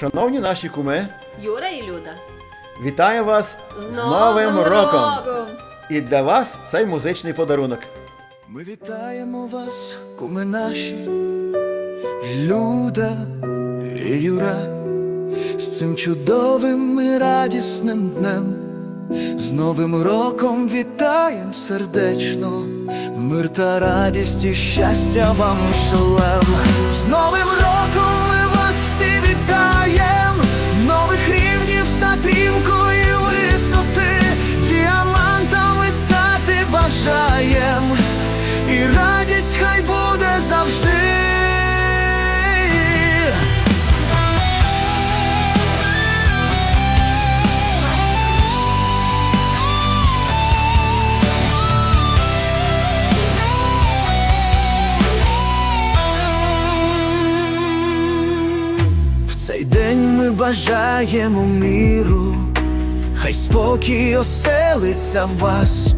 Шановні наші куми, Юра і Люда. вітаю вас з, З Новим Новим роком! роком! І для вас цей музичний подарунок. Ми вітаємо вас, куми наші, Люда і Юра, з цим чудовим і радісним днем, з Новим роком вітаєм сердечно, мир та радість і щастя вам шалем. З Новим роком бажаємо міру, хай спокій оселиться в вас,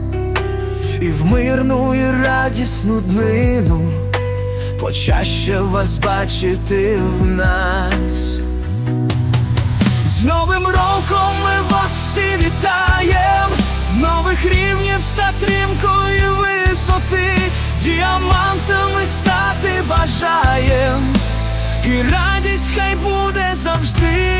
і в мирну і радісну днину. Почаще вас бачити в нас. З Новим роком ми вас всі вітаєм, нових рівнів статримкою висоти, діамантами стати бажаєм, і радість хай буде завжди.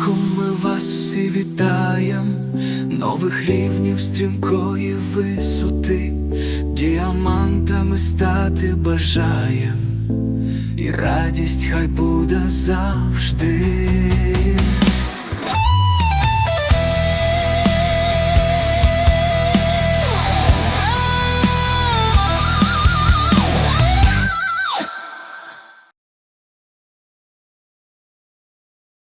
Роком ми вас всі вітаєм, нових рівнів стрімкої висоти, діамантами стати бажаєм, і радість хай буде завжди.